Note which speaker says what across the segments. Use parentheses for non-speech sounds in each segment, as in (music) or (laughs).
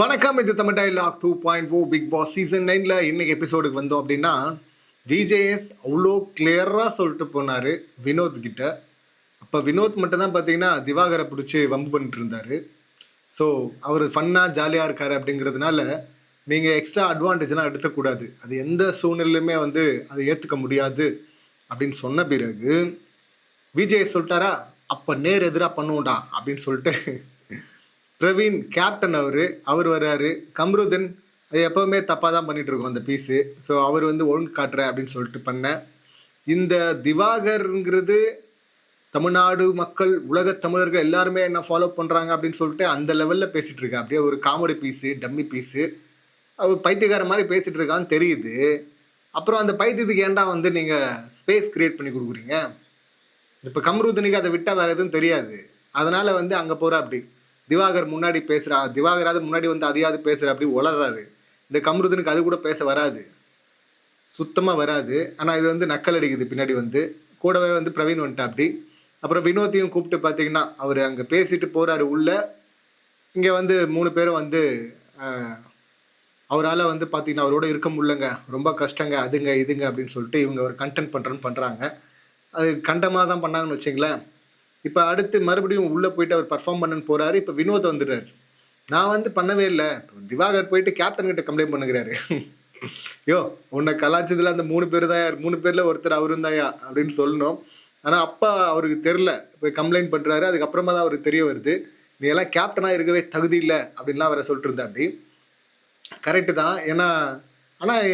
Speaker 1: வணக்கம் இது Tamil dialogue two point O Bigg Boss season நைனில் இன்னைக்கு எபிசோடுக்கு வந்தோம் அப்படின்னா விஜேஎஸ் அவ்வளோ கிளியராக சொல்லிட்டு போனார் வினோத் கிட்ட. அப்போ வினோத் மட்டும் தான் பார்த்தீங்கன்னா திவாகரை பிடிச்சி வம்பு பண்ணிட்டு இருந்தார். ஸோ அவர் ஃபன்னாக ஜாலியாக இருக்கார் அப்படிங்கிறதுனால நீங்கள் எக்ஸ்ட்ரா அட்வான்டேஜ்லாம் எடுத்துக்கூடாது. அது எந்த சூழ்நிலையுமே வந்து அதை ஏற்றுக்க முடியாது அப்படின்னு சொன்ன பிறகு விஜய் சொல்லிட்டாரா? அப்போ நேர் எதிராக பண்ணுவோம்டா அப்படின்னு சொல்லிட்டு பிரவீன் கேப்டன் அவர் அவர் வர்றாரு. கம்ருதன் அது எப்போவுமே தப்பாக தான் பண்ணிட்டு இருக்கோம் அந்த பீஸு ஸோ அவர் வந்து ஒழுங்கு காட்டுறேன் அப்படின்னு சொல்லிட்டு பண்ணேன் இந்த திவாகர்ங்கிறது தமிழ்நாடு மக்கள் உலக தமிழர்கள் எல்லாருமே என்ன ஃபாலோ பண்ணுறாங்க அப்படின்னு சொல்லிட்டு அந்த லெவலில் பேசிகிட்டு இருக்கேன் அப்படியே ஒரு காமெடி பீஸு டம்மி பீஸு அவர் பைத்தியக்கார மாதிரி பேசிகிட்டு இருக்கான்னு தெரியுது. அப்புறம் அந்த பைத்தியத்துக்கு ஏன்டா வந்து நீங்கள் ஸ்பேஸ் கிரியேட் பண்ணி கொடுக்குறீங்க? இப்போ கம்ருதனுக்கு அதை விட்டால் வேறு எதுவும் தெரியாது. அதனால் வந்து அங்கே போகிற அப்படி. திவாகர் முன்னாடி பேசுகிறா திவாகராவது முன்னாடி வந்து அதையாவது பேசுகிற அப்படி உளறாரு. இந்த கம்ருதனுக்கு அது கூட பேச வராது. சுத்தமாக வராது. ஆனால் இது வந்து நக்கல் அடிக்குது பின்னாடி வந்து. கூடவே வந்து பிரவீன் வந்துட்டா அப்படி. அப்புறம் வினோத்தையும் கூப்பிட்டு பார்த்தீங்கன்னா அவர் அங்கே பேசிட்டு போகிறாரு உள்ளே. இங்கே வந்து மூணு பேரும் வந்து அவரால் வந்து பார்த்தீங்கன்னா அவரோட இருக்க முடியலங்க. ரொம்ப கஷ்டங்க. அதுங்க இதுங்க அப்படின்னு சொல்லிட்டு இவங்க ஒரு கண்டென்ட் பண்ணுறேன்னு பண்ணுறாங்க அது கண்டமாக தான் பண்ணாங்கன்னு வச்சிங்களேன். இப்போ அடுத்து மறுபடியும் உள்ளே போயிட்டு அவர் பர்ஃபார்ம் பண்ணுன்னு போகிறாரு இப்போ வினோத் வந்துடுறாரு. நான் வந்து பண்ணவே இல்லை. திவாகர் போயிட்டு கேப்டன் கிட்ட கம்ப்ளைண்ட் பண்ணுகிறாரு. (laughs) யோ உன்னை கலாச்சதில் அந்த மூணு பேர் தான் யார்? மூணு பேரில் ஒருத்தர் அவரும் தாயா அப்படின்னு சொல்லணும். ஆனால் அப்பா அவருக்கு தெரில போய் கம்ப்ளைண்ட் பண்ணுறாரு அதுக்கப்புறமா தான் அவருக்கு தெரிய வருது. நீ எல்லாம் கேப்டனாக இருக்கவே தகுதி இல்லை. அப்படின்லாம் அவரை சொல்லிட்டு இருந்தா அப்படி. கரெக்டு தான். ஏன்னா ஆனால்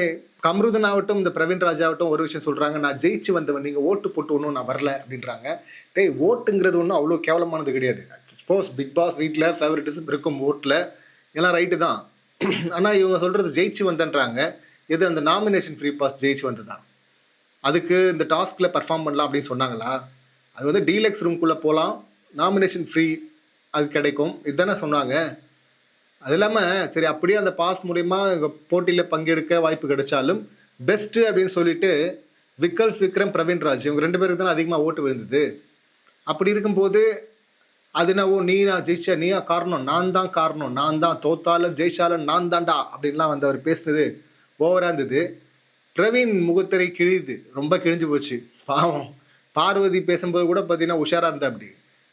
Speaker 1: கம்ருதன் ஆகட்டும் இந்த பிரவீன் ராஜா ஆகட்டும் ஒரு விஷயம் சொல்கிறாங்க நான் ஜெயிச்சு வந்தவன் நீங்கள் ஓட்டு போட்டு ஒன்றும் நான் வரல அப்படின்றாங்க. டேய் ஓட்டுங்கிறது ஒன்றும் அவ்வளோ கேவலமானது கிடையாது. சப்போஸ் பிக் பாஸ் வீட்டில் ஃபேவரட்டிசம் இருக்கும் ஓட்டில் எல்லாம் ரைட்டு தான். ஆனால் இவங்க சொல்கிறது ஜெயிச்சு வந்தன்றாங்க. எது அந்த நாமினேஷன் ஃப்ரீ பாஸ் ஜெயிச்சு வந்ததா? அதுக்கு இந்த டாஸ்கில் பர்ஃபார்ம் பண்ணலாம் அப்படின்னு சொன்னாங்களா? அது வந்து டீலக்ஸ் ரூம்குள்ளே போகலாம் நாமினேஷன் ஃப்ரீ அது கிடைக்கும். இதுதானே சொன்னாங்க. அது இல்லாமல் சரி அப்படியே அந்த பாஸ் மூலிமா போட்டியில் பங்கெடுக்க வாய்ப்பு கிடைச்சாலும் பெஸ்ட்டு அப்படின்னு சொல்லிட்டு விக்கல்ஸ் விக்ரம் பிரவீன் ராஜ் இவங்க ரெண்டு பேருக்கு தானே அதிகமாக ஓட்டு விழுந்தது. அப்படி இருக்கும்போது அது நான் ஓ நீ நான் ஜெயிச்ச நீயா காரணம் நான் தான் காரணம் நான் தான் தோத்தாலும் ஜெயிச்சாலும் நான் தான்டா அப்படின்லாம் வந்து அவர் பேசுனது ஓவராக இருந்தது. பிரவீன் முகத்திரை கிழிது ரொம்ப கிழிஞ்சு போச்சு. பாவம். பார்வதி பேசும்போது கூட பார்த்தீங்கன்னா உஷாராக இருந்தா அப்படி.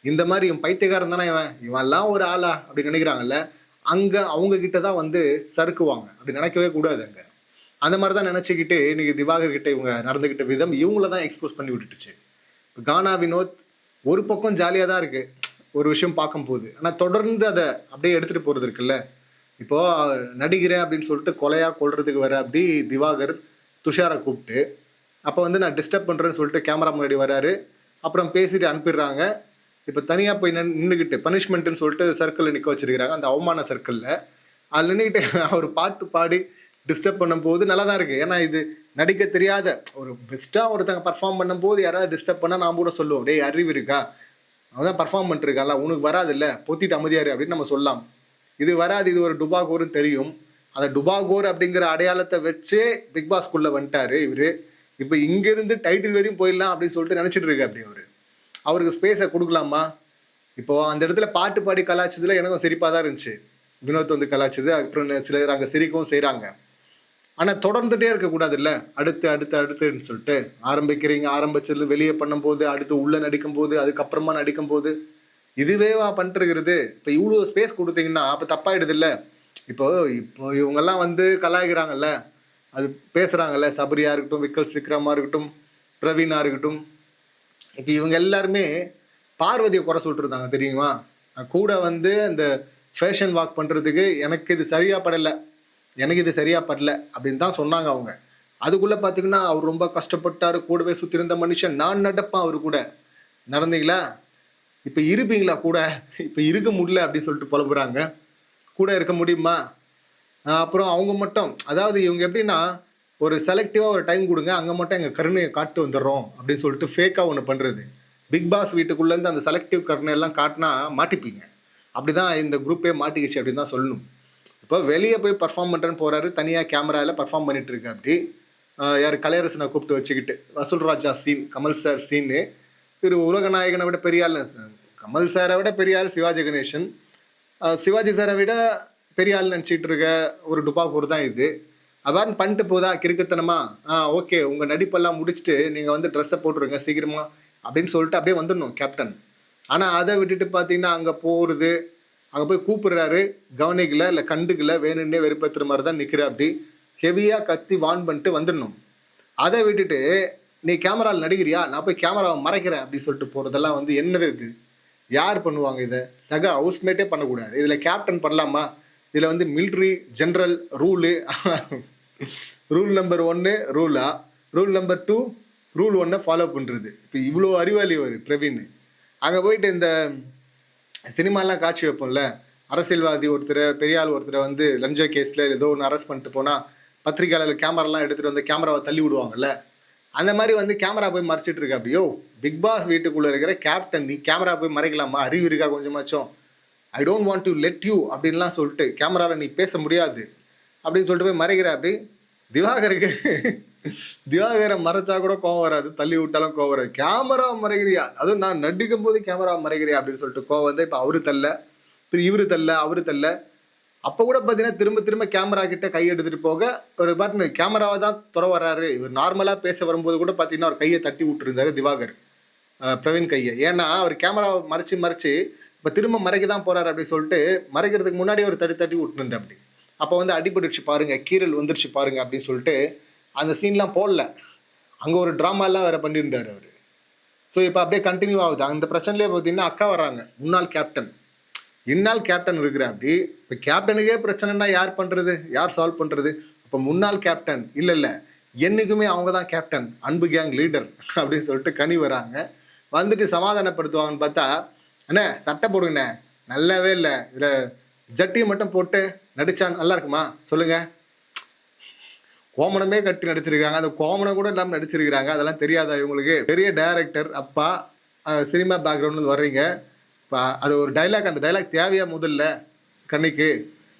Speaker 1: இந்த மாதிரி இவன் பைத்தியக்காரன் தானே இவன். இவன்லாம் ஒரு ஆளா அப்படின்னு நினைக்கிறாங்கல்ல. அங்கே அவங்க கிட்ட தான் வந்து சறுக்குவாங்க. அப்படி நினைக்கவே கூடாது அங்கே. அந்த மாதிரி தான் நினச்சிக்கிட்டு இன்னைக்கு திவாகர் கிட்ட இவங்க நடந்துக்கிட்ட விதம் இவங்கள தான் எக்ஸ்போஸ் பண்ணி விட்டுட்டுச்சு. இப்போ கானா வினோத் ஒரு பக்கம் ஜாலியாக தான் இருக்குது ஒரு விஷயம் பார்க்கும்போது. ஆனால் தொடர்ந்து அதை அப்படியே எடுத்துகிட்டு போகிறது இருக்குல்ல. இப்போது நடிக்கிறேன் அப்படின்னு சொல்லிட்டு கொலையாக கொள்றதுக்கு வர அப்படி திவாகர் துஷாரை கூப்பிட்டு அப்போ வந்து நான் டிஸ்டர்ப் பண்ணுறேன்னு சொல்லிட்டு கேமரா முன்னாடி வராரு. அப்புறம் பேசிட்டு அனுப்பிடுறாங்க. இப்போ தனியாக போய் நின்றுக்கிட்டு பனிஷ்மெண்ட்டுன்னு சொல்லிட்டு சர்க்கிளில் நிற்க வச்சிருக்கிறாங்க. அந்த அவமான சர்க்கிளில் அதில் நின்றுக்கிட்டு (laughs) அவர் பாட்டு பாடி டிஸ்டர்ப் பண்ணும்போது நல்லா தான் இருக்குது ஏன்னா இது நடிக்க தெரியாத ஒரு பெஸ்ட்டாக ஒருத்தங்க பர்ஃபார்ம் பண்ணும்போது யாராவது டிஸ்டர்ப் பண்ணால் நான் கூட சொல்லுவோம். டேய் அறிவு இருக்கா? அவன் தான் பர்ஃபார்ம் பண்ணிருக்கான்ல உனக்கு வராதுல்ல. பொத்திட்டு அமைதியாரு அப்படின்னு நம்ம சொல்லலாம். இது வராது. இது ஒரு டுபாகோர்னு தெரியும். அந்த டுபாகோர் அப்படிங்கிற அடையாளத்தை வச்சே பிக் பாஸ்குள்ளே வந்துட்டார் இவர். இப்போ இங்கேருந்து டைட்டில் வரையும் போயிடலாம் அப்படின்னு சொல்லிட்டு நினச்சிட்டு இருக்கு அப்படி அவர். அவருக்கு ஸ்பேஸை கொடுக்கலாமா? இப்போ அந்த இடத்துல பாட்டு பாடி கலாச்சதுல எனக்கும் சிரிப்பாக தான் இருந்துச்சு. வினோத் வந்து கலாச்சது அப்புறம் சிலர் அங்கே சிரிக்கவும் செய்கிறாங்க ஆனால் தொடர்ந்துட்டே இருக்கக்கூடாதுல்ல அடுத்து அடுத்து அடுத்துன்னு சொல்லிட்டு ஆரம்பிக்கிறீங்க ஆரம்பிச்சது வெளியே பண்ணும்போது அடுத்து உள்ளே நடிக்கும்போது அதுக்கப்புறமா நடிக்கும்போது. இதுவேவா பண்ணிட்டுருக்கிறது இப்போ இவ்வளோ ஸ்பேஸ் கொடுத்தீங்கன்னா அப்போ தப்பாயிடுது இல்லை இப்போ இப்போ இவங்கெல்லாம் வந்து கலாய்க்கிறாங்கல்ல? அது பேசுகிறாங்கல்ல சபரியா இருக்கட்டும் விக்கல்ஸ் விக்ரமாக இருக்கட்டும் பிரவீனாக இருக்கட்டும் இப்போ இவங்க எல்லாருமே பார்வதியை குறை சொல்லிட்டுருந்தாங்க தெரியுமா? கூட வந்து அந்த ஃபேஷன் வாக் பண்ணுறதுக்கு எனக்கு இது சரியாக படலை எனக்கு இது சரியாக படல அப்படின்னு தான் சொன்னாங்க அவங்க. அதுக்குள்ளே பார்த்தீங்கன்னா அவர் ரொம்ப கஷ்டப்பட்டார் கூடவே சுற்றி இருந்த மனுஷன் நான் நடப்பேன் அவர் கூட. நடந்தீங்களா? இப்போ இருப்பீங்களா கூட? இப்போ இருக்க முடியல அப்படின்னு சொல்லிட்டு புலம்புறாங்க. கூட இருக்க முடியுமா? அப்புறம் அவங்க மட்டும் அதாவது இவங்க எப்படின்னா ஒரு செலக்டிவாக ஒரு டைம் கொடுங்க அங்கே மட்டும் எங்கள் கருணையை காட்டு வந்துடுறோம் அப்படின்னு சொல்லிட்டு ஃபேக்காக ஒன்று பண்ணுறது பிக் பாஸ் வீட்டுக்குள்ளேருந்து அந்த செலக்டிவ் கருணை எல்லாம் காட்டினா மாட்டிப்பீங்க. அப்படி தான் இந்த குரூப்பே மாட்டிக்கிச்சு அப்படின்னு தான் சொல்லணும். இப்போ வெளியே போய் பர்ஃபார்ம் பண்ணுறேன்னு போகிறாரு தனியாக கேமராவில் பர்ஃபார்ம் பண்ணிட்டு இருக்கு அப்படி யார் கலையரசனை கூப்பிட்டு வச்சுக்கிட்டு Vasool Raja scene Kamal sir scene திரு உலக நாயகனை விட பெரிய ஆள் கமல் சாரை விட பெரிய ஆள் சிவாஜி கணேசன். சிவாஜி சாரை விட பெரிய ஆள் நினச்சிட்டு இருக்க ஒரு டுபாக்கூர் தான் இது. அதான் பண்ணிட்டு போதா கிறுக்குத்தனமா? ஆ ஓகே. உங்கள் நடிப்பெல்லாம் முடிச்சுட்டு நீங்கள் வந்து ட்ரெஸ்ஸை போட்டுருங்க சீக்கிரமா அப்படின்னு சொல்லிட்டு அப்படியே வந்துடணும் கேப்டன் ஆனால் அதை விட்டுட்டு பார்த்தீங்கன்னா அங்கே போகிறது அங்கே போய் கூப்பிடுறாரு கவனிக்கல இல்லை கண்டுக்கல வேணும்னே வெறுப்பேற்றுற மாதிரி தான் நிற்கிற அப்படி ஹெவியாக கத்தி வான் பண்ணிட்டு வந்துடணும். அதை விட்டுட்டு நீ கேமராவில் நடிக்கிறியா? நான் போய் கேமராவை மறைக்கிறேன் அப்படின்னு சொல்லிட்டு போகிறதெல்லாம் வந்து என்னது இது? யார் பண்ணுவாங்க இதை? சக ஹவுஸ்மேட்டே பண்ணக்கூடாது. இதில் கேப்டன் பண்ணலாமா? இதில் வந்து military general rule rule number ஒன்று ரூலா ரூல் நம்பர் டூ ரூல் ஒன்றை ஃபாலோ பண்ணுறது இப்போ இவ்வளோ அறிவாளி அவர் பிரவீன். அங்கே போயிட்டு இந்த சினிமாலாம் காட்சி வைப்போம்ல. அரசியல்வாதி ஒருத்தரை பெரியாள் ஒருத்தரை வந்து லஞ்ச கேஸில் ஏதோ ஒன்று அரெஸ்ட் பண்ணிட்டு போனால் பத்திரிக்கையாளர் கேமராலாம் எடுத்துகிட்டு வந்து கேமராவை தள்ளி விடுவாங்கல்ல. அந்த மாதிரி வந்து கேமரா போய் மறைச்சிட்டு இருக்க அப்படியோ? பிக் பாஸ் வீட்டுக்குள்ளே இருக்கிற கேப்டன் நீ கேமரா போய் மறைக்கலாமா? அறிவு இருக்கா கொஞ்சமாச்சும்? I don't want to let you அப்படின்லாம் சொல்லிட்டு கேமராவில் நீ பேச முடியாது. அப்படின்னு சொல்லிட்டு போய் மறைக்கிற அப்படி. திவாகருக்கு திவாகரை மறைச்சா கூட கோவம் வராது. தள்ளி விட்டாலும் கோவம் வராது. கேமரா மறைகிறியா அதுவும் நான் நடிக்கும் போது கேமரா மறைகிறியா அப்படின்னு சொல்லிட்டு கோவம் வந்து இப்போ அவரு தள்ள இப்போ இவரு தள்ள அவரு தள்ள அப்போ கூட பார்த்தீங்கன்னா திரும்ப திரும்ப கேமரா கிட்ட கை எடுத்துட்டு போக ஒரு பார்த்து கேமராவை தான் துற வர்றாரு. இவர் நார்மலாக பேச வரும்போது கூட பார்த்தீங்கன்னா அவர் கையை தட்டி விட்டுருந்தாரு திவாகர். பிரவீன் கையை. ஏன்னா அவர் கேமராவை மறைச்சு மறைச்சு இப்போ திரும்ப மறைக்க தான் போறாரு அப்படின்னு சொல்லிட்டு மறைக்கிறதுக்கு முன்னாடி அவர் தட்டி தட்டி விட்டுருந்தேன் அப்படி. அப்போ வந்து அடிபட்டுச்சு பாருங்க கீரல் வந்துருச்சு பாருங்க அப்படின்னு சொல்லிட்டு அந்த சீன்லாம் போடல. அங்கே ஒரு ட்ராமாலாம் வேறு பண்ணியிருந்தார் அவர். ஸோ இப்போ அப்படியே கண்டினியூ ஆகுது. அந்த பிரச்சனையிலே பார்த்தீங்கன்னா அக்கா வராங்க. முன்னாள் கேப்டன் இந்நாள் கேப்டன் இருக்கிற அப்படி இப்போ கேப்டனுக்கே பிரச்சனைனா யார் பண்ணுறது யார் சால்வ் பண்ணுறது அப்போ முன்னாள் கேப்டன் இல்லை இல்லை. என்றைக்குமே அவங்க தான் கேப்டன் அன்பு கேங் லீடர் அப்படின்னு சொல்லிட்டு கனி வராங்க. வந்துட்டு சமாதானப்படுத்துவாங்கன்னு பார்த்தா அண்ணே சட்டை போடுங்கண்ணே. நல்லாவே இல்லை. இதில் ஜட்டியை மட்டும் போட்டு நடித்தான் நல்லா இருக்குமா சொல்லுங்கள் கோமணமே கட்டி நடிச்சிருக்காங்க. அந்த கோமணம் கூட இல்லாமல் நடிச்சிருக்கிறாங்க. அதெல்லாம் தெரியாதா இவங்களுக்கு? பெரிய டைரக்டர் அப்பா சினிமா பேக்ரவுண்ட்லேருந்து வர்றீங்க. இப்போ அது ஒரு டைலாக் அந்த டைலாக் தேவையா முதல்ல? கண்ணிக்கு.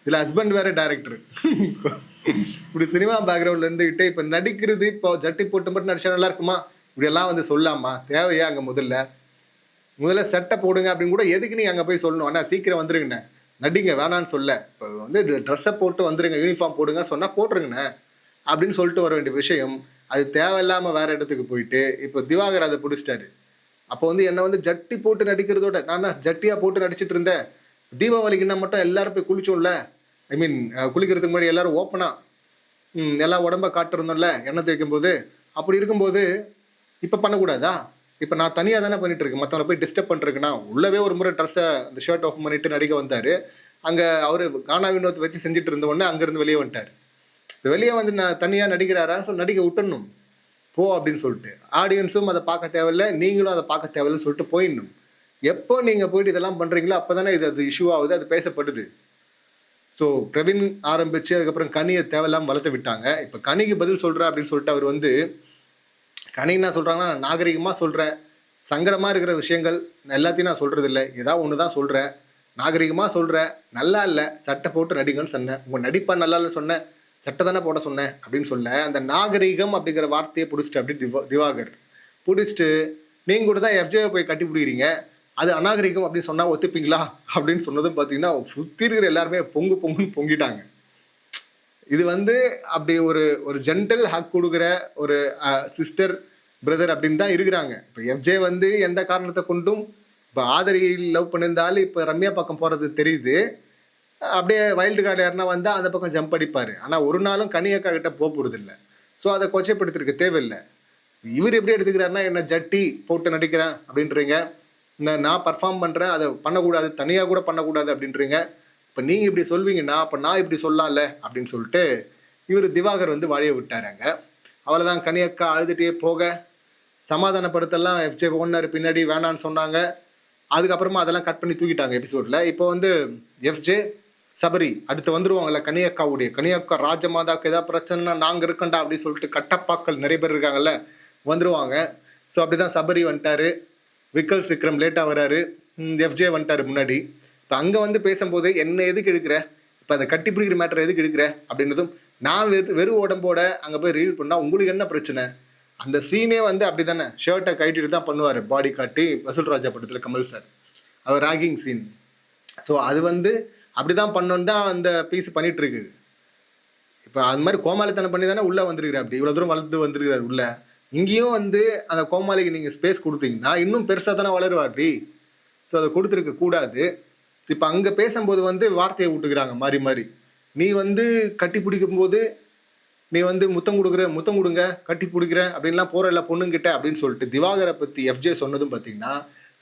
Speaker 1: இதில் ஹஸ்பண்ட் வேற டைரக்டர் இப்படி சினிமா பேக்ரவுண்ட்ல இருந்துக்கிட்டு இப்போ நடிக்கிறது இப்போ ஜட்டி போட்டு மட்டும் நடிச்சா நல்லா இருக்குமா இப்படியெல்லாம் வந்து சொல்லாமா? தேவையா அங்கே முதல்ல? முதல்ல செட்டை போடுங்க அப்படின்னு கூட எதுக்கு நீ அங்கே போய் சொல்லணும்? அண்ணா சீக்கிரம் வந்துருங்கண்ணே. நடிங்க வேணான்னு சொல்ல. இப்போ வந்து ட்ரெஸ்ஸை போட்டு வந்துருங்க யூனிஃபார்ம் போடுங்க சொன்னால் போட்டுருங்கண்ணே. அப்படின்னு சொல்லிட்டு வர வேண்டிய விஷயம் அது தேவையில்லாமல் வேற இடத்துக்கு போயிட்டு இப்போ திவாகர் அதை பிடிச்சிட்டாரு. அப்போ வந்து என்னை வந்து ஜட்டி போட்டு நடிக்கிறதோட நான் ஜட்டியாக போட்டு நடிச்சிட்டு இருந்தேன்? தீபாவளிக்குன்னா மட்டும் எல்லாரும் போய் குளிச்சோம்ல? ஐ மீன் குளிக்கிறதுக்கு முன்னாடி எல்லாரும் ஓப்பனாக எல்லாம் உடம்ப காட்டிருந்தோம்ல எண்ணெய் தேய்க்கும் போது அப்படி இருக்கும்போது இப்போ பண்ணக்கூடாதா? இப்போ நான் தனியாக தானே பண்ணிட்டு இருக்கேன் மற்றவங்களை போய் டிஸ்டர்ப் பண்ணிருக்கேன்னா உள்ளவே ஒரு முறை ட்ரெஸ்ஸை அந்த ஷர்ட் ஓப்பன் பண்ணிட்டு நடிக்க வந்தார். அங்கே அவர் கானா வினோத் வச்சு செஞ்சுட்டு இருந்த உடனே அங்கேருந்து வெளியே வந்துட்டார். இப்போ வெளியே வந்து நான் தனியாக நடிக்கிறாரான்னு சொல்லி நடிக்க விட்டுடணும். போ அப்படின்னு சொல்லிட்டு. ஆடியன்ஸும் அதை பார்க்க தேவையில்ல. நீங்களும் அதை பார்க்க தேவையில்லைன்னு சொல்லிட்டு போயிடணும். எப்போ நீங்கள் போயிட்டு இதெல்லாம் பண்ணுறீங்களோ அப்போ தானே இது அது இஷ்யூ ஆகுது அது பேசப்படுது. ஸோ பிரவீன் ஆரம்பித்து அதுக்கப்புறம் கனியை தேவையில்லாமல் வளர்த்து விட்டாங்க. இப்போ கனிக்கு பதில் சொல்கிறேன் அப்படின்னு சொல்லிட்டு அவர் வந்து கனி என்ன சொல்கிறாங்கன்னா நான் நாகரிகமாக சொல்கிறேன் சங்கடமாக இருக்கிற விஷயங்கள் நான் எல்லாத்தையும் நான் சொல்கிறது இல்லை ஏதாவது ஒன்று தான் சொல்கிறேன் நாகரிகமாக சொல்கிறேன் நல்லா இல்லை சட்டை போட்டு நடிகன்னு சொன்னேன். உங்கள் நடிப்பா நல்லா இல்லை சொன்னேன். சட்டை தானே போட சொன்னேன் அப்படின்னு சொல்ல அந்த நாகரிகம் அப்படிங்கிற வார்த்தையை பிடிச்சிட்டு அப்படி திவா திவாகர் பிடிச்சிட்டு நீங்கள் கூட தான் எஃப்ஜேவை போய் கட்டி பிடிக்கிறீங்க. அது அநாகரிகம் அப்படின்னு சொன்னால் ஒத்துப்பீங்களா? அப்படின்னு சொன்னதும் பார்த்தீங்கன்னா சுற்றி இருக்கிற எல்லாருமே பொங்கு பொங்குன்னு பொங்கிட்டாங்க. இது வந்து அப்படி ஒரு ஒரு ஜென்டல் ஹக் கொடுக்குற ஒரு சிஸ்டர் பிரதர் அப்படின்னு தான் இருக்கிறாங்க. இப்போ எஃப்ஜே வந்து எந்த காரணத்தை கொண்டும் இப்போ ஆதரியில் லவ் பண்ணியிருந்தாலும் இப்போ ரம்யா பக்கம் போகிறது தெரியுது. அப்படியே வைல்டு கார்டு யாருன்னா வந்தால் அந்த பக்கம் ஜம்ப் அடிப்பார். ஆனால் ஒரு நாளும் கனியக்கா கிட்ட போக போகிறது இல்லை. ஸோ அதை கொச்சைப்படுத்திருக்க தேவையில்லை. இவர் எப்படி எடுத்துக்கிறாருன்னா என்ன ஜட்டி போட்டு நடிக்கிறேன் அப்படின்றீங்க. இந்த நான் பர்ஃபார்ம் பண்ணுறேன் அதை பண்ணக்கூடாது தனியாக கூட பண்ணக்கூடாது அப்படின்றீங்க. இப்போ நீங்கள் இப்படி சொல்வீங்கன்னா அப்போ நான் இப்படி சொல்லலாம்ல அப்படின்னு சொல்லிட்டு இவர் திவாகர் வந்து வழிய விட்டாராங்க அவ்வளோதான் கனியக்கா அழுதுகிட்டே போக சமாதானப்படுத்தலாம். எஃப்ஜே ஒன்னர் பின்னாடி வேணான்னு சொன்னாங்க. அதுக்கப்புறமா அதெல்லாம் கட் பண்ணி தூக்கிட்டாங்க எபிசோடில் இப்போ வந்து எஃப்ஜே சபரி அடுத்து வந்துருவாங்கல்ல கனியக்காவுடைய கனியக்கா ராஜமாதாவுக்கு ஏதாவது பிரச்சனைனா நாங்கள் இருக்கண்டா அப்படின்னு சொல்லிட்டு கட்டப்பாக்கள் நிறைய பேர் இருக்காங்கல்ல வந்துருவாங்க. ஸோ அப்படி தான் சபரி வந்துட்டாரு. விக்கல் விக்ரம் லேட்டாக வராரு. எஃப்ஜே வந்துட்டாரு முன்னாடி. இப்போ அங்கே வந்து பேசும்போது என்ன எதுக்கு எடுக்கிற? இப்போ அந்த கட்டி பிடிக்கிற மேட்டர் எதுக்கு எடுக்கிற? அப்படின்றதும் நான் வெறு வெறும் உடம்போட அங்கே போய் ரீல் பண்ணால் உங்களுக்கு என்ன பிரச்சனை? அந்த சீனே வந்து அப்படி தானே ஷர்ட்டை கட்டிட்டு தான் பண்ணுவார். பாடி காட்டி வசூல் ராஜா படத்தில் கமல் சார் அவர் ராகிங் சீன் ஸோ அது வந்து அப்படி தான் பண்ணோன்னு தான் அந்த பீஸ் பண்ணிகிட்ருக்கு இப்போ அது மாதிரி கோமாளித்தனம் பண்ணி தானே உள்ளே வந்திருக்கிறார் அப்படி. இவ்வளோ தூரம் வளர்ந்து வந்திருக்கிறார் உள்ளே. இங்கேயும் வந்து அந்த கோமாளிக்கு நீங்கள் ஸ்பேஸ் கொடுத்தீங்கன்னா இன்னும் பெருசாக தானே வளருவார் அப்படி. ஸோ அதை கொடுத்துருக்க கூடாது. இப்போ அங்கே பேசும்போது வந்து வார்த்தையை விட்டுக்கிறாங்க மாறி மாறி. நீ வந்து கட்டி பிடிக்கும் போது நீ வந்து முத்தம் கொடுக்குற முத்தம் கொடுங்க கட்டி பிடிக்கிற அப்படின்லாம் போகிற இல்லை பொண்ணுங்கிட்ட அப்படின்னு சொல்லிட்டு திவாகரை பற்றி எஃப்ஜே சொன்னதும் பார்த்தீங்கன்னா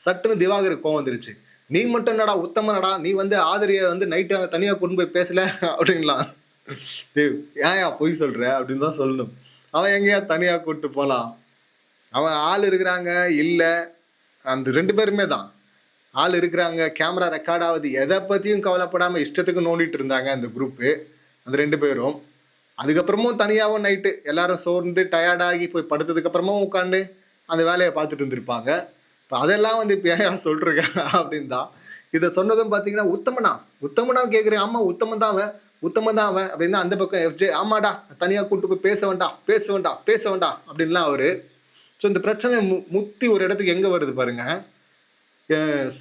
Speaker 1: சட்டுன்னு திவாகருக்கு கோவம் வந்துருச்சு. நீ மட்டும் என்னடா உத்தமனடா நீ வந்து ஆதரியை வந்து நைட்டு அவன் தனியாக கொண்டு போய் பேசல அப்படின்லாம். தேவ் ஏன்யா பொய் சொல்ற அப்படின்னு தான் சொல்லணும். அவன் எங்கேயா தனியாக கூப்பிட்டு போகலாம் அவன் ஆள் இருக்கிறாங்க இல்லை. அந்த ரெண்டு பேருமே தான். ஆள் இருக்கிறாங்க கேமரா ரெக்கார்ட் ஆகுது. எதை பற்றியும் கவலைப்படாமல் இஷ்டத்துக்கு நோண்டிட்டு இருந்தாங்க அந்த குரூப்பு அந்த ரெண்டு பேரும். அதுக்கப்புறமும் தனியாகவும் நைட்டு எல்லாரும் சோர்ந்து டயர்டாகி போய் படுத்ததுக்கப்புறமும் உட்காந்து அந்த வேலையை பார்த்துட்டு இருந்திருப்பாங்க. இப்போ அதெல்லாம் வந்து இப்போ ஏன் சொல்கிறீங்க அப்படின்னு தான் இதை சொன்னதும் பார்த்தீங்கன்னா உத்தமனா? உத்தமனான்னு கேட்குறேன். ஆமாம் உத்தமன் தான் அவன். உத்தமன் தான் அவன் அப்படின்னா அந்த பக்கம் எஃப்ஜே ஆமாடா தனியாக கூப்பிட்டு போய் பேச வேண்டாம் பேச வேண்டாம் பேச வேண்டாம் அப்படின்லாம் அவர். ஸோ இந்த பிரச்சனை மு முத்தி ஒரு இடத்துக்கு எங்கே வருது பாருங்கள்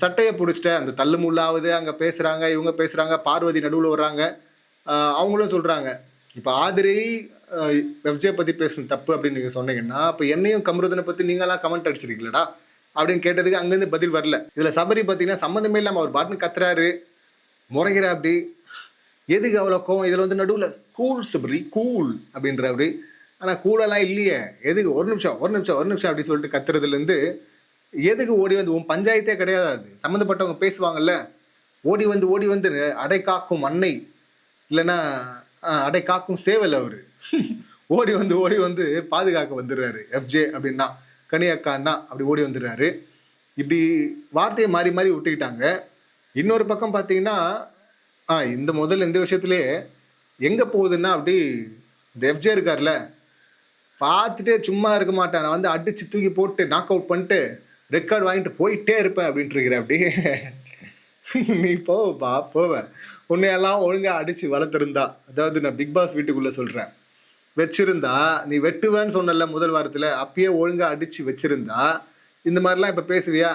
Speaker 1: சட்டையை பிடிச்சிட்ட அந்த தள்ளுமுள்ளாவது அங்கே பேசுகிறாங்க இவங்க பேசுகிறாங்க பார்வதி நடுவில் வர்றாங்க. அவங்களும் சொல்கிறாங்க இப்போ ஆதிரை எஃப்ஜே பற்றி பேசணும் தப்பு அப்படின்னு நீங்கள் சொன்னீங்கன்னா இப்போ என்னையும் கமருதனை பற்றி நீங்களாம் கமெண்ட் அடிச்சிருக்கீங்களடா? அப்படின்னு கேட்டதுக்கு அங்கேருந்து பதில் வரல. இதில் சபரி பார்த்தீங்கன்னா சம்மந்தமே இல்லாமல் அவர் பாட்டுன்னு கத்துறாரு. முறைகிற அப்படி எதுக்கு அவ்வளோ கோவம்? இதில் வந்து நடுவில் கூல் சபரி கூல் அப்படின்ற அப்படி ஆனால் கூலெல்லாம் இல்லையே. எதுக்கு? ஒரு நிமிஷம் ஒரு நிமிஷம் ஒரு நிமிஷம் அப்படி சொல்லிட்டு கத்துறதுலேருந்து எதுக்கு ஓடி வந்து உன் பஞ்சாயத்தே கிடையாது அது. சம்மந்தப்பட்டவங்க பேசுவாங்கல்ல. ஓடி வந்து ஓடி வந்து அடை காக்கும் அன்னை. இல்லைன்னா அடை காக்கும் சேவல் அவர். ஓடி வந்து ஓடி வந்து பாதுகாக்க வந்துடுறாரு. எஃப்ஜே அப்படின்னா கனியக்கான்னா அப்படி ஓடி வந்துடுறாரு. இப்படி வார்த்தையை மாறி மாறி விட்டுக்கிட்டாங்க. இன்னொரு பக்கம் பார்த்தீங்கன்னா ஆ இந்த முதல்ல இந்த விஷயத்துலேயே எங்கே போகுதுன்னா அப்படி இந்த எஃப்ஜே இருக்கார்ல பார்த்துட்டே சும்மா இருக்க மாட்டேன். நான் வந்து அடிச்சு தூக்கி போட்டு நாக் அவுட் பண்ணிட்டு ரெக்கார்ட் வாங்கிட்டு போயிட்டே இருப்பேன் அப்படின்ட்டு இருக்கிறேன் அப்படி (laughs) நீ போவப்பா போவ. உன்னையெல்லாம் ஒழுங்கா அடிச்சு வளர்த்துருந்தா. அதாவது நான் பிக் பாஸ் வீட்டுக்குள்ள சொல்றேன். வச்சிருந்தா நீ வெட்டுவேன்னு சொன்னல முதல் வாரத்துல அப்பயே ஒழுங்கா அடிச்சு வச்சிருந்தா இந்த மாதிரிலாம் இப்ப பேசுவியா?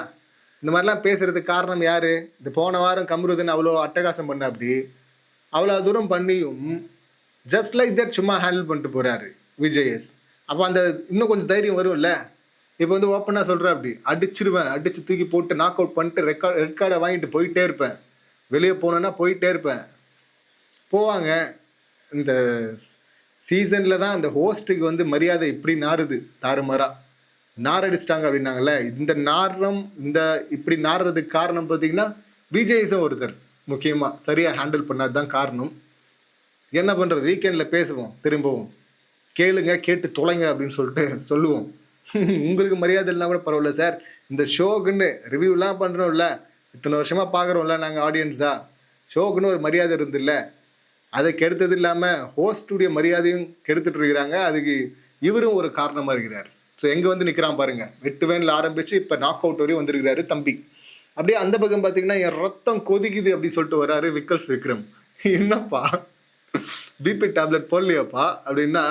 Speaker 1: இந்த மாதிரிலாம் பேசுறதுக்கு காரணம் யாரு? இந்த போன வாரம் கம்ருதன் அவ்வளோ அட்டகாசம் பண்ண அப்படி. அவ்வளோ தூரம் பண்ணியும் ஜஸ்ட் லைக் தட் சும்மா ஹேண்டில் பண்ணிட்டு போறாரு விஜயஸ் அப்போ அந்த இன்னும் கொஞ்சம் தைரியம் வரும்ல? இப்போ வந்து ஓப்பனாக சொல்கிறேன் அப்படி. அடிச்சிருவேன். அடித்து தூக்கி போட்டு நாக் அவுட் பண்ணிட்டு ரெக்கார்ட் ரெக்கார்டை வாங்கிட்டு போயிட்டே இருப்பேன். வெளியே போனேன்னா போயிட்டே இருப்பேன். போவாங்க. இந்த சீசனில் தான் அந்த ஹோஸ்ட்டுக்கு வந்து மரியாதை இப்படி நாறுது. தாறுமாறாக நாரடிச்சிட்டாங்க அப்படின்னாங்கல்ல. இந்த நாரம் இந்த இப்படி நாடுறதுக்கு காரணம் பார்த்தீங்கன்னா விஜய்ஸும் ஒருத்தர். முக்கியமாக சரியாக ஹேண்டில் பண்ணாது தான் காரணம். என்ன பண்ணுறது வீக்கெண்டில் பேசுவோம். திரும்பவும். கேளுங்க கேட்டு தொலைங்க அப்படின்னு சொல்லிட்டு சொல்லுவோம். உங்களுக்கு மரியாதை இல்லைனா கூட பரவாயில்ல சார். இந்த ஷோக்குன்னு ரிவ்யூலாம் பண்ணுறோம்ல இத்தனை வருஷமாக பார்க்குறோம்ல நாங்கள் ஆடியன்ஸா ஷோக்குன்னு ஒரு மரியாதை இருந்துல்ல. அதை கெடுத்தது இல்லாமல் ஹோஸ்டுடைய மரியாதையும் கெடுத்துட்டு இருக்கிறாங்க. அதுக்கு இவரும் ஒரு காரணமாக இருக்கிறார். ஸோ எங்கே வந்து நிற்கிறான் பாருங்கள் வெட்டுவேனில் ஆரம்பித்து இப்போ நாக் அவுட் வரையும் வந்திருக்கிறாரு தம்பி. அப்படியே அந்த பக்கம் பார்த்தீங்கன்னா என் ரத்தம் கொதிக்குது அப்படி சொல்லிட்டு வராரு விக்கல்ஸ் விக்ரம். என்னப்பா? பிபி டேப்லெட் போடலையாப்பா? அப்படின்னா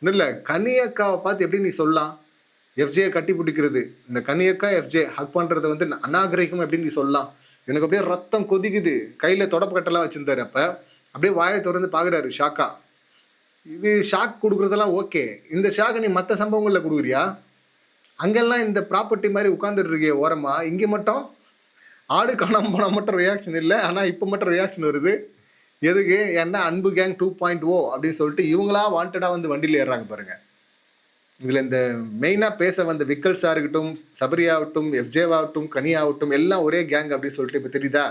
Speaker 1: இன்னும் இல்லை. கனியக்காவை பார்த்து எப்படி நீ சொல்லலாம்? எஃப்ஜேயை கட்டி பிடிக்கிறது. இந்த கனியக்கா எஃப்ஜே ஹக் பண்ணுறத வந்து அநாகரிகம் அப்படின்னு நீ சொல்லலாம். எனக்கு அப்படியே ரத்தம் கொதிக்குது. கையில் தொடப்பக்கட்டெல்லாம் வச்சுருந்தாரு அப்போ. அப்படியே வாயை திறந்து பார்க்குறாரு ஷாக்கா. இது ஷாக் கொடுக்குறதெல்லாம் ஓகே இந்த ஷாக்கை நீ மற்ற சம்பவங்களில் கொடுக்குறியா? அங்கெல்லாம் இந்த ப்ராப்பர்ட்டி மாதிரி உட்காந்துருக்கே ஓரமாக இங்கே மட்டும்? ஆடு காணாமல் போனால் மட்டும் ரியாக்ஷன் இல்லை. ஆனால் இப்போ மட்டும் ரியாக்ஷன் வருது. எதுக்கு? ஏன்னா அன்பு கேங் டூ பாயிண்ட் ஓ அப்படின்னு சொல்லிட்டு இவங்களா வாண்டடாக வந்து வண்டியில் ஏறுறாங்க பாருங்கள் இதில் இந்த மெயினாக பேச வந்த விக்கல்ஸாக இருக்கட்டும் சபரியாகட்டும் எஃப்ஜேவாகட்டும் கனியாகட்டும் எல்லாம் ஒரே கேங் அப்படின்னு சொல்லிட்டு இப்போ தெரியுதா?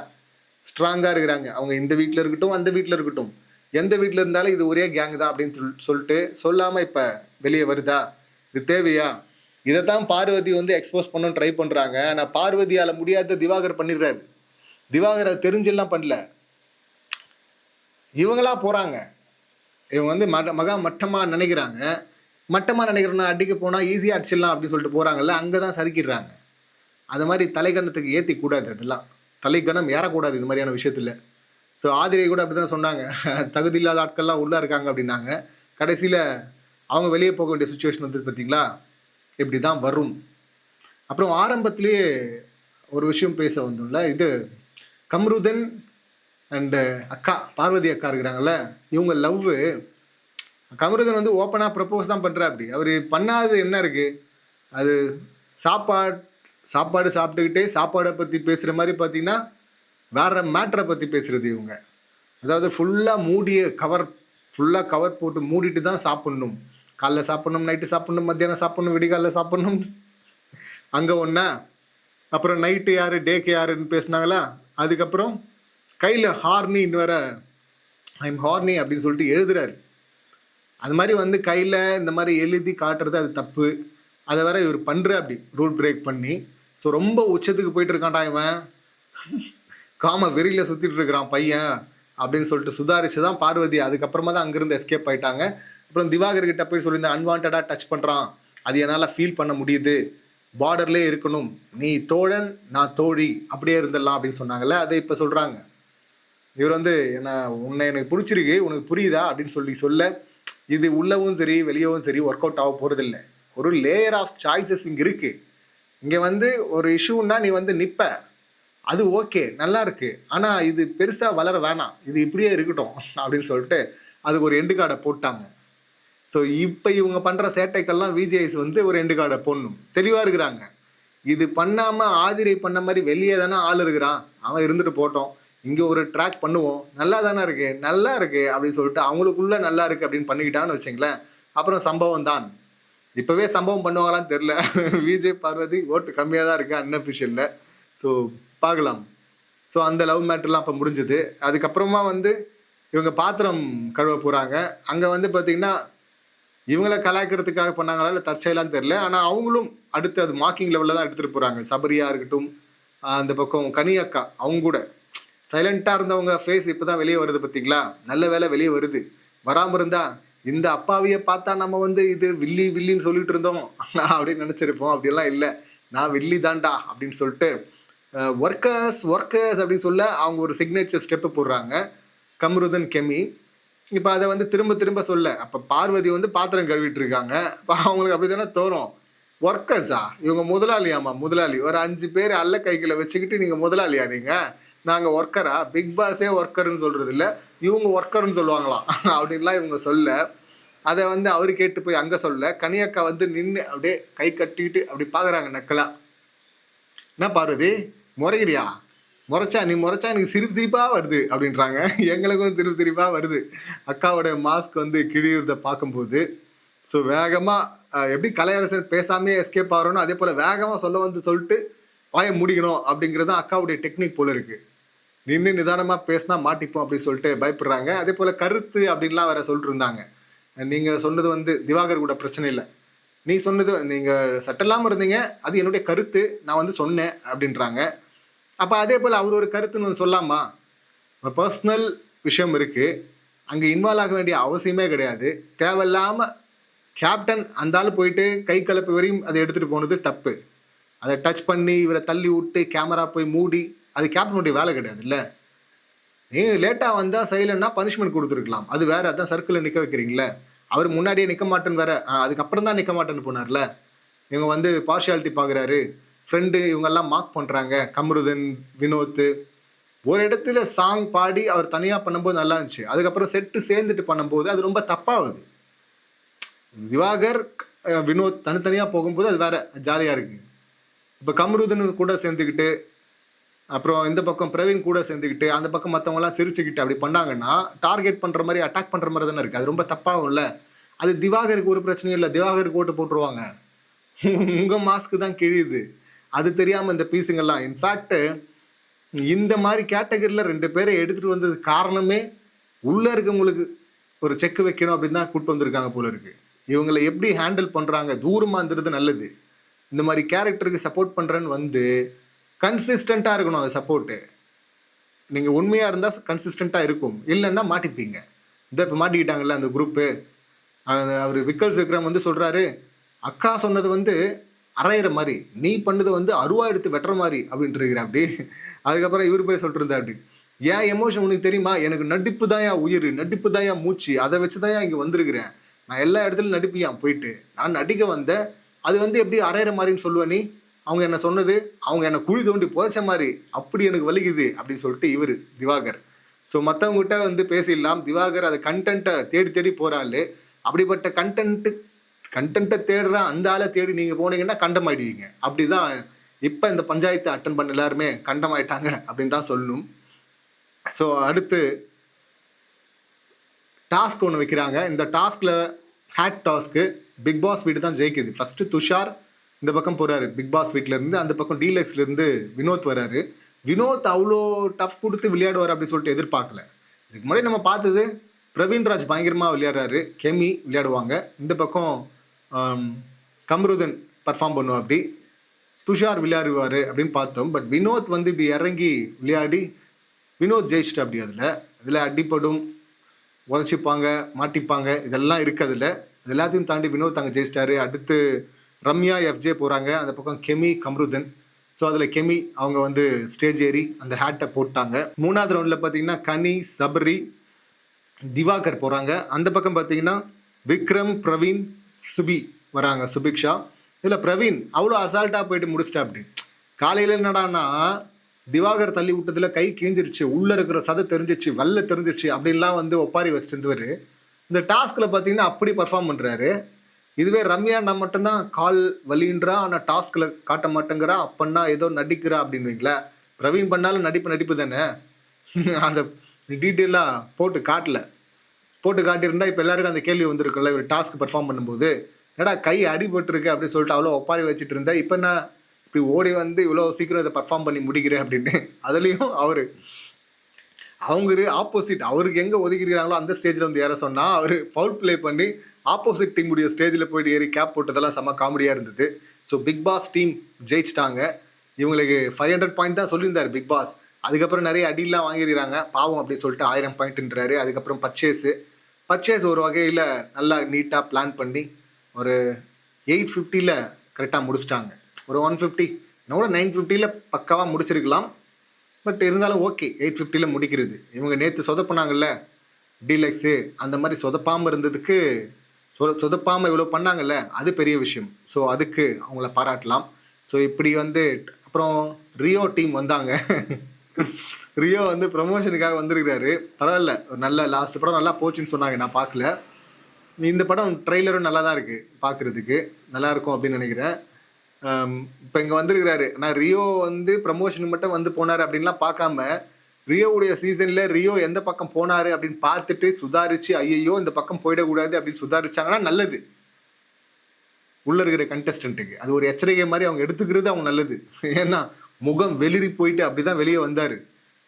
Speaker 1: ஸ்ட்ராங்காக இருக்கிறாங்க. அவங்க இந்த வீட்டில் இருக்கட்டும் அந்த வீட்டில் இருக்கட்டும். எந்த வீட்டில் இருந்தாலும் இது ஒரே கேங் தான் அப்படின்னு சொல் சொல்லிட்டு சொல்லாமல் இப்போ வெளியே வருதா? இது தேவையா? இதை தான் பார்வதி வந்து எக்ஸ்போஸ் பண்ண ட்ரை பண்ணுறாங்க ஆனால் பார்வதியால் முடியாத திவாகர் பண்ணிடுறாரு திவாகர் அதை தெரிஞ்செல்லாம் பண்ணல. இவங்களா போகிறாங்க இவங்க வந்து மக மகா மட்டமாக நினைக்கிறாங்க. மட்டமாக நினைக்கிறோன்னா அடிக்க போனால் ஈஸியாக அடிச்சிடலாம் அப்படின்னு சொல்லிட்டு போகிறாங்கல்ல அங்கே தான் சறுக்கிடுறாங்க. அது மாதிரி தலைக்கணத்துக்கு ஏற்றி கூடாது அதெல்லாம். தலைக்கணம் ஏறக்கூடாது இது மாதிரியான விஷயத்தில். ஸோ ஆதிரை கூட அப்படி தான் சொன்னாங்க. (laughs) தகுதி இல்லாத ஆட்கள்லாம் உள்ளே இருக்காங்க அப்படின்னாங்க. கடைசியில் அவங்க வெளியே போக வேண்டிய சுச்சுவேஷன் வந்து பார்த்தீங்களா இப்படி தான் வரும். அப்புறம் ஆரம்பத்திலேயே ஒரு விஷயம் பேச வந்தோம்ல இது கம்ருதன் அண்டு அக்கா பார்வதி அக்கா இருக்கிறாங்கல்ல இவங்க லவ்வு கமருதன் வந்து ஓப்பனாக ப்ரப்போஸ் தான் பண்ணுறா அப்படி. அவர் பண்ணாதது என்ன இருக்குது அது சாப்பாடு சாப்பாடு சாப்பிட்டுக்கிட்டே சாப்பாடை பற்றி பேசுகிற மாதிரி பார்த்தீங்கன்னா வேற மேட்ரை பற்றி பேசுகிறது இவங்க. அதாவது ஃபுல்லாக மூடிய கவர் ஃபுல்லாக கவர் போட்டு மூடிட்டு தான் சாப்பிட்ணும். காலைல சாப்பிட்ணும் நைட்டு சாப்பிட்ணும் மத்தியானம் சாப்பிட்ணும் விடிகாலில் சாப்பிட்ணும். அங்கே ஒன்றா அப்புறம் நைட்டு யார் டேக்கு யாருன்னு பேசுனாங்களா? அதுக்கப்புறம் கையில் ஹார்னின்னு வேற ஐம் ஹார்னி அப்படின்னு சொல்லிட்டு எழுதுறாரு. அது மாதிரி வந்து கையில் இந்த மாதிரி எழுதி காட்டுறது அது தப்பு. அதை வேற இவர் பண்ணுற அப்படி ரூல் பிரேக் பண்ணி. ஸோ ரொம்ப உச்சத்துக்கு போயிட்டு இருக்கான்டா இவன். காம வெறியில் சுற்றிட்டு இருக்கிறான் பையன் அப்படின்னு சொல்லிட்டு சுதாரிச்சு தான் பார்வதி அதுக்கப்புறமா தான் அங்கேருந்து எஸ்கேப் ஆயிட்டாங்க. அப்புறம் திவாகர் கிட்ட போய் சொல்லியிருந்தேன் அன்வான்டாக டச் பண்ணுறான் அது என்னால் ஃபீல் பண்ண முடியுது. பார்டர்லேயே இருக்கணும். நீ தோழன் நான் தோழி. அப்படியே இருந்துடலாம். அப்படின்னு சொன்னாங்கல்ல அதை இப்போ சொல்கிறாங்க இவர் வந்து என்ன உன்னை எனக்கு பிடிச்சிருக்கு. உனக்கு புரியுதா? அப்படின்னு சொல்லி சொல்ல இது உள்ளவும் சரி வெளியவும் சரி ஒர்க் அவுட் ஆக போகிறதில்ல ஒரு லேயர் ஆஃப் சாய்ஸஸ் இங்கே இருக்குது இங்கே வந்து ஒரு இஷ்யூன்னா நீ வந்து நிற்ப அது ஓகே நல்லா இருக்குது ஆனால் இது பெருசாக வளர வேணாம். இது இப்படியே இருக்கட்டும் (laughs) அப்படின்னு சொல்லிட்டு அதுக்கு ஒரு எண்டு கார்டை போட்டாங்க. ஸோ இப்போ இவங்க பண்ணுற சேட்டைக்கெல்லாம் விஜேஎஸ் வந்து ஒரு எண்டு கார்டை போடணும். தெளிவாக இருக்கிறாங்க. இது பண்ணாமல் ஆதிரை பண்ண மாதிரி வெளியே தானே ஆள் இருக்கிறான். அவன் இருந்துட்டு போட்டோம் இங்கே ஒரு ட்ராக் பண்ணுவோம். நல்லா தானே இருக்குது நல்லா இருக்குது அப்படின்னு சொல்லிட்டு அவங்களுக்குள்ளே நல்லா இருக்குது அப்படின்னு பண்ணிக்கிட்டான்னு வச்சுங்களேன். அப்புறம் சம்பவம் தான். இப்போவே சம்பவம் பண்ணுவாங்களான்னு தெரில (laughs) விஜய் பார்வதி ஓட்டு கம்மியாக தான் இருக்குது அன்அஃபிஷியலில் ஸோ பார்க்கலாம். ஸோ அந்த லவ் மேட்டர்லாம் அப்போ முடிஞ்சது. அதுக்கப்புறமா வந்து இவங்க பாத்திரம் கழுவ போகிறாங்க அங்கே வந்து பார்த்திங்கன்னா இவங்கள கலாய்க்கிறதுக்காக பண்ணாங்களா இல்லை தற்செயலான்னு தெரில ஆனால் அவங்களும் அடுத்து அது மார்க்கிங் லெவலில் தான் எடுத்துகிட்டு போகிறாங்க சபரியா இருக்கட்டும் அந்த பக்கம் கனியக்கா அவங்க கூட. சைலண்ட்டாக இருந்தவங்க ஃபேஸ் இப்போ தான் வெளியே வருது பார்த்தீங்களா நல்ல வேலை வெளியே வருது. வராமல் இருந்தா இந்த அப்பாவியை பார்த்தா நம்ம வந்து இது வில்லி வில்லின்னு சொல்லிட்டு இருந்தோம். (laughs) அப்படின்னு நினச்சிருப்போம். அப்படிலாம் இல்லை. நான் வில்லி தான்டா அப்படின்னு சொல்லிட்டு ஒர்க்கர்ஸ் ஒர்க்கர்ஸ் அப்படின்னு சொல்ல அவங்க ஒரு சிக்னேச்சர் ஸ்டெப்பு போடுறாங்க. கம்ருதன் கெமி. இப்போ அதை வந்து திரும்ப திரும்ப சொல்ல. அப்போ பார்வதி வந்து பாத்திரம் கழுவிட்டு இருக்காங்க. அப்போ அவங்களுக்கு அப்படி தானே தோணும் ஒர்க்கர்ஸா இவங்க முதலாளியாமா முதலாளி. ஒரு அஞ்சு பேர் அல்ல கைகளை வச்சுக்கிட்டு நீங்கள் முதலாளியா நீங்கள் நாங்கள் ஒர்க்கரா பிக் பாஸே ஒர்க்கர்னு சொல்கிறது இல்லை இவங்க ஒர்க்கர்னு சொல்லுவாங்களாம் (laughs) அப்படின்லாம் இவங்க சொல்ல அதை வந்து அவர் கேட்டு போய் அங்கே சொல்ல கனியக்கா வந்து நின்று அப்படியே கை கட்டிட்டு அப்படி பார்க்குறாங்க நக்கலாக என்ன பார்வதி முறைகிறியா முறைச்சா நீ முறைச்சா எனக்கு சிரிப்பு சிரிப்பாக வருது அப்படின்றாங்க. (laughs) எங்களுக்கும் சிரிப்பு சிரிப்பாக வருது. அக்காவோடைய மாஸ்க் வந்து கிழியிறத பார்க்கும்போது ஸோ வேகமாக எப்படி கலையரசன் பேசாமே எஸ்கேப் ஆகிறோன்னு அதே போல் வேகமாக சொல்ல வந்து சொல்லிட்டு வாயை முடிக்கணும் அப்படிங்கிறது தான் அக்காவுடைய டெக்னிக் போல இருக்குது நின்று நிதானமாக பேசினா மாட்டிப்போம் அப்படின்னு சொல்லிட்டு பயப்படுறாங்க. அதே போல் கருத்து அப்படின்லாம் வேற சொல்லிட்டு இருந்தாங்க நீங்கள் சொன்னது வந்து திவாகர் கூட பிரச்சனை இல்லை. நீ சொன்னது நீங்கள் சட்டலாமல் இருந்தீங்க அது என்னுடைய கருத்து நான் வந்து சொன்னேன் அப்படின்றாங்க. அப்போ அதே போல் அவர் ஒரு கருத்துன்னு சொல்லாமா? பர்சனல் விஷயம் இருக்குது அங்கே இன்வால்வ் ஆக வேண்டிய அவசியமே கிடையாது. தேவையில்லாமல் கேப்டன் அந்த ஆள் போயிட்டு கை கலப்பு வரையும் அதை எடுத்துகிட்டு போனது தப்பு. அதை டச் பண்ணி இவரை தள்ளி விட்டு கேமரா போய் மூடி அது கேப்டனுடைய வேலை கிடையாது இல்லை நீ லேட்டாக வந்தால் செய்யலைன்னா பனிஷ்மெண்ட் கொடுத்துருக்கலாம். அது வேற அதான் சர்க்கிளில் நிற்க வைக்கிறீங்களே அவர் முன்னாடியே நிற்க மாட்டேன்னு வேற அதுக்கப்புறம் தான் நிற்க மாட்டேன்னு போனார்ல? இவங்க வந்து பார்ஷியாலிட்டி பார்க்குறாரு. ஃப்ரெண்டு இவங்கெல்லாம் மார்க் பண்ணுறாங்க கமருதன் வினோத் ஒரு இடத்துல சாங் பாடி அவர் தனியாக பண்ணும்போது நல்லா இருந்துச்சு. அதுக்கப்புறம் செட்டு சேர்ந்துட்டு பண்ணும்போது அது ரொம்ப தப்பாகுது. திவாகர் வினோத் தனித்தனியாக போகும்போது அது வேற ஜாலியாக இருக்குது இப்போ கம்ருதன் கூட சேர்ந்துக்கிட்டு அப்புறம் இந்த பக்கம் பிரவீன் கூட சேர்ந்துக்கிட்டு அந்த பக்கம் மற்றவங்கலாம் சிரிச்சுக்கிட்டு அப்படி பண்ணாங்கன்னா டார்கெட் பண்ணுற மாதிரி அட்டாக் பண்ணுற மாதிரி தானே இருக்குது அது ரொம்ப தப்பாகும்ல அது திவாகருக்கு ஒரு பிரச்சனையும் இல்லை. திவாகருக்கு ஓட்டு போட்டுருவாங்க. உங்கள் மாஸ்க்கு தான் கிழியுது. அது தெரியாமல் இந்த பீஸுங்கெல்லாம் இன்ஃபேக்ட்டு இந்த மாதிரி கேட்டகரியில் ரெண்டு பேரை எடுத்துகிட்டு வந்தது காரணமே உள்ளே இருக்கவங்களுக்கு ஒரு செக் வைக்கணும் அப்படின்னு தான் கூட்டு வந்திருக்காங்க போல இருக்கு. இவங்களை எப்படி ஹேண்டில் பண்ணுறாங்க தூரமாக இருந்துறது நல்லது. இந்த மாதிரி கேரக்டருக்கு சப்போர்ட் பண்ணுறேன்னு வந்து கன்சிஸ்டண்ட்டாக இருக்கணும் அது சப்போர்ட்டு நீங்கள் உண்மையாக இருந்தால் கன்சிஸ்டண்ட்டாக இருக்கும். இல்லைன்னா மாட்டிப்பீங்க. இதை இப்போ மாட்டிக்கிட்டாங்கல்ல அந்த குரூப்பு அவர் விக்கல் விக்ரம் வந்து சொல்கிறாரு அக்கா சொன்னது வந்து அரையிற மாதிரி நீ பண்ணது வந்து அருவா எடுத்து வெட்டுற மாதிரி அப்படின்ட்டு இருக்கிற அப்படி. அதுக்கப்புறம் இவர் போய் சொல்லிட்டு அப்படி. ஏன் எமோஷன் உனக்கு தெரியுமா? எனக்கு நடிப்பு தாயா உயிர் நடிப்பு தாயா மூச்சு. அதை வச்சு தான் இங்கே வந்திருக்கிறேன். நான் எல்லா இடத்துலையும் நடிப்பியான் போயிட்டு நான் நடிக்க வந்தேன். அது வந்து எப்படி அரையிற மாதிரின்னு சொல்லுவேன் நீ? அவங்க என்ன சொன்னது? அவங்க என்னை குழி தோண்டி புதைச்ச மாதிரி அப்படி எனக்கு வலிக்குது அப்படின்னு சொல்லிட்டு இவர் திவாகர். ஸோ மற்றவங்ககிட்ட வந்து பேசிடலாம். திவாகர் அது கண்டென்ட்டை தேடி தேடி போகிறாள் அப்படிப்பட்ட கண்டென்ட்டு கண்டென்ட்டை தேடுற அந்த ஆளை தேடி நீங்கள் போனீங்கன்னா கண்டமாயிடுவீங்க. அப்படி தான் இப்போ இந்த பஞ்சாயத்தை அட்டன் பண்ண எல்லாருமே கண்டமாயிட்டாங்க அப்படின்னு தான் சொல்லணும் ஸோ அடுத்து டாஸ்க் ஒன்று வைக்கிறாங்க. இந்த டாஸ்கில் ஹேட் டாஸ்க்கு பிக் பாஸ் வீடு தான் ஜெயிக்குது. ஃபஸ்ட்டு துஷார் இந்த பக்கம் போகிறாரு பிக் பாஸ் வீட்டிலேருந்து அந்த பக்கம் டீலக்ஸ்லேருந்து வினோத் வராரு. வினோத் அவ்வளோ டஃப் கொடுத்து விளையாடுவார் அப்படின்னு சொல்லிட்டு எதிர்பார்க்கல. இதுக்கு முன்னாடி நம்ம பார்த்தது பிரவீன்ராஜ் பயங்கரமாக விளையாடுறாரு. கெமி விளையாடுவாங்க. இந்த பக்கம் கம்ருதன் பர்ஃபார்ம் பண்ணுவோம் அப்படி துஷார் விளையாடுவார் அப்படின்னு பார்த்தோம். பட் வினோத் வந்து இப்படி இறங்கி விளையாடி வினோத் ஜெயிச்சிட்டு அப்படி அதில். இதில் அடிப்படும் உதச்சிப்பாங்க மாட்டிப்பாங்க. இதெல்லாம் இருக்குது அதில். இது எல்லாத்தையும் தாண்டி வினோத் அங்கே ஜெயிச்சிட்டாரு. அடுத்து ரம்யா எஃப்ஜே போகிறாங்க அந்த பக்கம் கெமி கம்ருதன். ஸோ அதில் கெமி அவங்க வந்து ஸ்டேஜ் ஏறி அந்த ஹேட்டை போட்டாங்க. மூணாவது ரவுண்டில் பார்த்தீங்கன்னா கனி சபரி திவாகர் போகிறாங்க அந்த பக்கம் பார்த்தீங்கன்னா விக்ரம் பிரவீன் சுபி வராங்க சுபிக்ஷா. இதில் பிரவீன் அவ்வளோ அசால்ட்டாக போயிட்டு முடிச்சிட்டா அப்படி. காலையில் என்னடான்னா திவாகர் தள்ளி விட்டதில் கை கீஞ்சிருச்சு உள்ளே இருக்கிற சதை தெரிஞ்சிச்சு வல்ல தெரிஞ்சிச்சு அப்படின்லாம் வந்து ஒப்பாரி வச்சுட்டு இருந்தவர். இந்த டாஸ்கில் பார்த்தீங்கன்னா அப்படி பர்ஃபார்ம் பண்ணுறாரு இதுவே ரம்யா மட்டும்தான் கால் வலின்றா ஆனால் டாஸ்கில் காட்ட மாட்டேங்கிறா அப்பன்னா ஏதோ நடிக்கிறா அப்படின்னு வைங்களேன் பிரவீன் பண்ணாலும் நடிப்பு நடிப்பு தானே? (laughs) அந்த டீட்டெயிலாக போட்டு காட்டல. போட்டு காட்டியிருந்தா இப்போ எல்லாருக்கும் அந்த கேள்வி வந்திருக்குல்ல இவர் டாஸ்க் பர்ஃபார்ம் பண்ணும்போது. என்னடா கை அடிபட்டுருக்கு அப்படின்னு சொல்லிட்டு அவ்வளோ ஒப்பாரி வச்சுட்டு இருந்தா இப்போ என்ன இப்படி ஓடி வந்து இவ்வளோ சீக்கிரம் இதை பர்ஃபார்ம் பண்ணி முடிக்கிறேன் அப்படின்னு. அதுலேயும் அவர் அவங்க ஆப்போசிட் அவருக்கு எங்கே ஒதுக்கிருக்கிறாங்களோ அந்த ஸ்டேஜில் வந்து ஏற சொன்னால் அவர் ஃபவுல் ப்ளே பண்ணி ஆப்போசிட் டீமுடைய ஸ்டேஜில் போயிட்டு ஏறி கேப் போட்டதெல்லாம் செம்ம காமெடியாக இருந்தது. ஸோ பிக் பாஸ் டீம் ஜெயிச்சிட்டாங்க. இவங்களுக்கு ஃபைவ் ஹண்ட்ரட் பாயிண்ட் தான் சொல்லியிருந்தார் பிக் பாஸ் அதுக்கப்புறம் நிறைய அடிலாம் வாங்கிடுறாங்க பாவம் அப்படின்னு சொல்லிட்டு ஆயிரம் பாயிண்ட்ன்றாரு அதுக்கப்புறம் பர்ச்சேஸு பர்ச்சேஸ் ஒரு வகையில் நல்லா நீட்டாக பிளான் பண்ணி ஒரு எயிட் ஃபிஃப்டியில் கரெக்டாக முடிச்சிட்டாங்க. ஒரு ஒன் ஃபிஃப்டி கூட நைன் ஃபிஃப்டியில் பக்காவாக முடிச்சிருக்கலாம். பட் இருந்தாலும் ஓகே எயிட் ஃபிஃப்டியில் முடிக்கிறது. இவங்க நேற்று சொதப்பினாங்கல்ல டீலக்ஸு அந்த மாதிரி சொதப்பாமல் இருந்ததுக்கு சொத சொதப்பாமல் இவ்வளோ பண்ணாங்கல்ல அது பெரிய விஷயம். ஸோ அதுக்கு அவங்கள பாராட்டலாம். ஸோ இப்படி வந்து அப்புறம் ரியோ டீம் வந்தாங்க. (laughs) ரியோ வந்து ப்ரமோஷனுக்காக வந்திருக்கிறாரு. பரவாயில்ல ஒரு நல்ல லாஸ்ட் படம் நல்லா போச்சுன்னு சொன்னாங்க நான் பார்க்கல. இந்த படம் ட்ரெய்லரும் நல்லா தான் இருக்குது பார்க்குறதுக்கு நல்லாயிருக்கும் அப்படின்னு நினைக்கிறேன். இப்போ இங்கே வந்திருக்கிறாரு. நான் ரியோ வந்து ப்ரமோஷன் மட்டும் வந்து போனார் அப்படின்லாம் பார்க்காம ரியோவுடைய சீசனில் ரியோ எந்த பக்கம் போனார் அப்படின்னு பார்த்துட்டு சுதாரிச்சு ஐயையோ இந்த பக்கம் போயிடக்கூடாது அப்படின்னு சுதாரிச்சாங்கன்னா நல்லது. உள்ள இருக்கிற கண்டஸ்டன்ட்டுக்கு அது ஒரு எச்சரிக்கை மாதிரி அவங்க எடுத்துக்கிறது அவங்க நல்லது. ஏன்னா முகம் வெளிரி போயிட்டு அப்படி தான் வெளியே வந்தார்.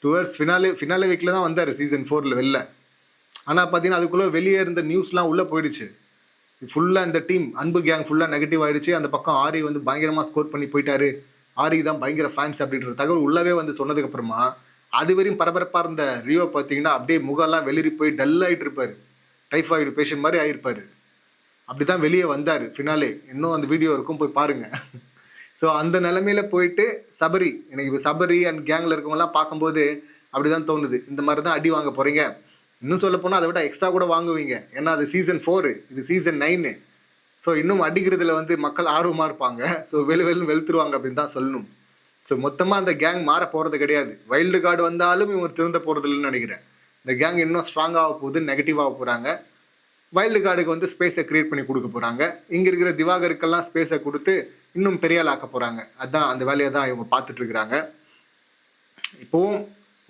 Speaker 1: டுவர்ஸ் ஃபினாலே ஃபினாலே வீக்கில் தான் வந்தார் சீசன் ஃபோரில் வெளில. ஆனால் பார்த்தீங்கன்னா அதுக்குள்ளே வெளியே இருந்த நியூஸ்லாம் உள்ளே போயிடுச்சு. ஃபுல்லாக இந்த டீம் அன்பு கேங் ஃபுல்லாக நெகட்டிவ் ஆயிடுச்சு. அந்த பக்கம் ஆரி வந்து பயங்கரமாக ஸ்கோர் பண்ணி போயிட்டாரு. ஆரி தான் பயங்கர ஃபேன்ஸ் அப்படின்ற தகவல் உள்ளவே வந்து சொன்னதுக்கப்புறமா அது வரையும் பரபரப்பாக இருந்த ரியோ பார்த்தீங்கன்னா அப்படியே முகம்லாம் வெளியே போய் டல் ஆகிட்டு இருப்பார். டைஃபாய்டு பேஷண்ட் மாதிரி ஆகிருப்பார் அப்படி தான் வெளியே வந்தார் ஃபினாலே இன்னும் அந்த வீடியோ இருக்கும் போய் பாருங்கள் ஸோ அந்த நிலமையில போயிட்டு சபரி எனக்கு இப்போ சபரி அண்ட் கேங்கில் இருக்கவங்கலாம் பார்க்கும்போது அப்படி தான் தோணுது. இந்த மாதிரி தான் அடி வாங்க போகிறீங்க இன்னும் சொல்ல போனால் அதை விட எக்ஸ்ட்ரா கூட வாங்குவீங்க. ஏன்னா அது சீசன் ஃபோரு இது சீசன் நைனு ஸோ இன்னும் அடிக்கிறதுல வந்து மக்கள் ஆர்வமாக இருப்பாங்க. ஸோ வெளு வெளு வெளுத்துருவாங்க அப்படின்னு தான் சொல்லணும். ஸோ மொத்தமாக அந்த கேங் மாற போகிறது கிடையாது. வைல்டு கார்டு வந்தாலும் இவங்க திருந்த போகிறது இல்லைன்னு நினைக்கிறேன். இந்த கேங் இன்னும் ஸ்ட்ராங்காக போகுது நெகட்டிவாக போகிறாங்க வைல்டு கார்டுக்கு வந்து ஸ்பேஸை க்ரியேட் பண்ணி கொடுக்க போகிறாங்க இங்கே இருக்கிற திவாகருக்கெல்லாம் ஸ்பேஸை கொடுத்து இன்னும் பெரியால் ஆக்க போகிறாங்க அதுதான் அந்த வேலையை தான் இவங்க பார்த்துட்ருக்குறாங்க இப்போவும்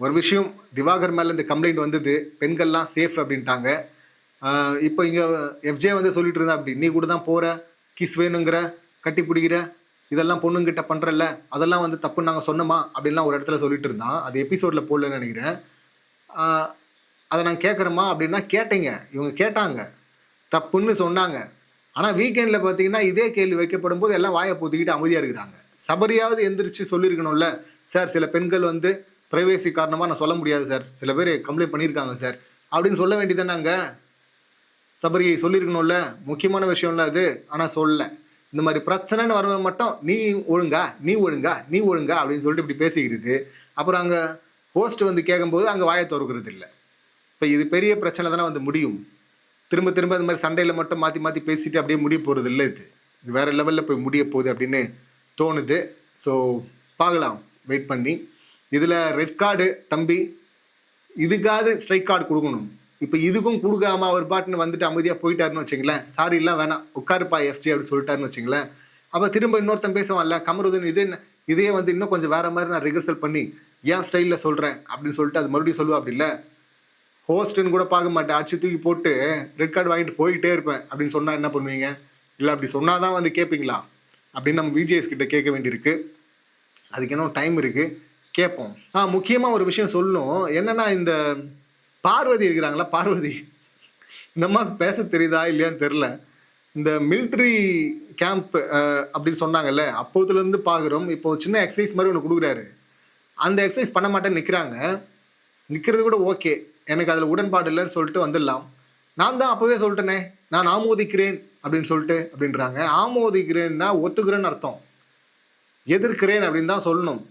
Speaker 1: ஒரு விஷயம் திவாகர் மேலே இந்த கம்ப்ளைண்ட் வந்தது பெண்கள்லாம் சேஃப் அப்படின்ட்டாங்க. இப்போ இங்கே எஃப்ஜே வந்து சொல்லிட்டு இருந்தா அப்படி நீ கூட தான் போகிற கிஸ் வேணுங்கிற கட்டி பிடிக்கிற இதெல்லாம் பொண்ணுங்கிட்ட பண்ணுறல்ல அதெல்லாம் வந்து தப்புன்னு நாங்கள் சொன்னோமா? அப்படின்லாம் ஒரு இடத்துல சொல்லிட்டு இருந்தான். அது எபிசோடில் போடலன்னு நினைக்கிறேன். அதை நான் கேட்குறோமா அப்படின்னா கேட்டீங்க. இவங்க கேட்டாங்க. தப்புன்னு சொன்னாங்க. ஆனால் வீக்கெண்டில் பார்த்தீங்கன்னா இதே கேள்வி வைக்கப்படும் போது எல்லாம் வாயை பூத்திக்கிட்டு அமைதியாக இருக்கிறாங்க. சபரியாவது எந்திரிச்சு சொல்லியிருக்கணும்ல. சார் சில பெண்கள் வந்து ப்ரைவேசி காரணமாக நான் சொல்ல முடியாது சார் சில பேர் கம்ப்ளைண்ட் பண்ணியிருக்காங்க சார் அப்படின்னு சொல்ல வேண்டியதானாங்க சபரி சொல்லியிருக்கணும்ல முக்கியமான விஷயம்ல அது. ஆனால் சொல்லலை. இந்த மாதிரி பிரச்சனைன்னு வரவன் மட்டும் நீ ஒழுங்கா நீ ஒழுங்கா நீ ஒழுங்கா அப்படின்னு சொல்லிட்டு இப்படி பேசிக்கிறது. அப்புறம் அங்கே ஹோஸ்ட் வந்து கேட்கும்போது அங்கே வாயை திறக்கிறது இல்லை இப்போ இது பெரிய பிரச்சனை தானே வந்து முடியும். திரும்ப திரும்ப இந்த மாதிரி சண்டையில் மட்டும் மாற்றி மாற்றி பேசிட்டு அப்படியே முடிய போகிறது இல்லை இது. இது வேறு லெவலில் போய் முடிய போகுது அப்படின்னு தோணுது. ஸோ பார்க்கலாம். வெயிட் பண்ணி. இதில் ரெட் கார்டு தம்பி. இதுக்காவது ஸ்ட்ரைக் கார்டு கொடுக்கணும். இப்போ இதுக்கும் கொடுக்காம அவர் பாட்டுன்னு வந்துட்டு அமைதியாக போயிட்டாருன்னு வச்சுங்களேன். சாரி இல்லை வேணாம். உட்காருப்பா எஃப்ஜி அப்படின்னு சொல்லிட்டாருன்னு வச்சுங்களேன். அப்போ திரும்ப இன்னொருத்தன் பேசுவான்ல கமருதன் இது என்ன இதே வந்து இன்னும் கொஞ்சம் வேறு மாதிரி நான் ரிகர்சல் பண்ணி ஏன் ஸ்டைலில் சொல்கிறேன் அப்படின்னு சொல்லிட்டு அது மறுபடியும் சொல்லுவா அப்படி இல்லை. ஹோஸ்ட்டுன்னு கூட பார்க்க மாட்டேன். அடிச்சு தூக்கி போட்டு ரெட் கார்டு வாங்கிட்டு போயிட்டே இருப்பேன். அப்படின்னு சொன்னால் என்ன பண்ணுவீங்க? இல்லை அப்படி சொன்னால் தான் வந்து கேட்பீங்களா அப்படின்னு நம்ம விஜிஎஸ் கிட்ட கேட்க வேண்டியிருக்கு. அதுக்கு இன்னும் டைம் இருக்குது கேட்போம் ஆ முக்கியமாக ஒரு விஷயம் சொல்லணும். என்னன்னா இந்த பார்வதி இருக்கிறாங்களா? பார்வதி. இந்தம்மா பேச தெரியுதா? இல்லையான்னு தெரில இந்த மிலிட்ரி கேம்ப் அப்படின்னு சொன்னாங்கல்ல அப்போதுலேருந்து பார்க்குறோம். இப்போ சின்ன எக்ஸசைஸ் மாதிரி ஒன்று கொடுக்குறாரு. அந்த எக்ஸசைஸ் பண்ண மாட்டேன்னு நிற்கிறாங்க நிற்கிறது கூட ஓகே எனக்கு அதில் உடன்பாடு இல்லைன்னு சொல்லிட்டு வந்துடலாம். நான் தான் அப்போவே சொல்லிட்டேனே. நான் ஆமோதிக்கிறேன் அப்படின்னு சொல்லிட்டு அப்படின்றாங்க. ஆமோதிக்கிறேன்னா ஒத்துக்கிறேன்னு அர்த்தம். எதிர்க்கிறேன் அப்படின்னு தான் சொல்லணும்.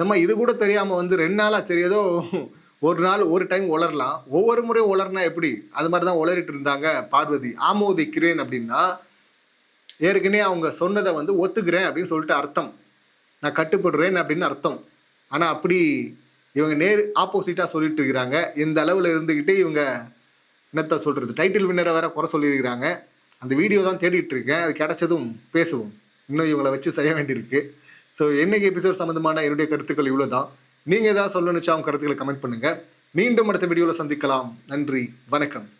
Speaker 1: நம்ம இது கூட தெரியாமல் வந்து ரெண்டு நாளாக சரி ஏதோ ஒரு நாள் ஒரு டைம் உளரலாம். ஒவ்வொரு முறையும் உளர்னா எப்படி? அது மாதிரி தான் உளறிட்டு இருந்தாங்க பார்வதி. ஆமோதிக்கிறேன் அப்படின்னா ஏற்கனவே அவங்க சொன்னதை வந்து ஒத்துக்கிறேன் அப்படின்னு சொல்லிட்டு அர்த்தம். நான் கட்டுப்படுறேன் அப்படின்னு அர்த்தம். ஆனால் அப்படி இவங்க நேர் ஆப்போசிட்டாக சொல்லிட்டு இருக்கிறாங்க. இந்த அளவில் இருந்துக்கிட்டு இவங்க என்னத்தை சொல்கிறது டைட்டில் வின்னரை வேற குறை சொல்லியிருக்கிறாங்க. அந்த வீடியோ தான் தேடிட்டு இருக்கேன். அது கிடைச்சதும் பேசுவோம். இன்னும் இவங்களை வச்சு செய்ய வேண்டியிருக்கு. ஸோ என்னைக்கு எபிசோட் சம்மந்தமான என்னுடைய கருத்துக்கள் இவ்வளோ தான் நீங்கள் ஏதாவது சொல்லணுச்சா அவங்க கருத்துக்களை கமெண்ட் பண்ணுங்கள் மீண்டும் அடுத்த வீடியோவில் சந்திக்கலாம். நன்றி. வணக்கம்.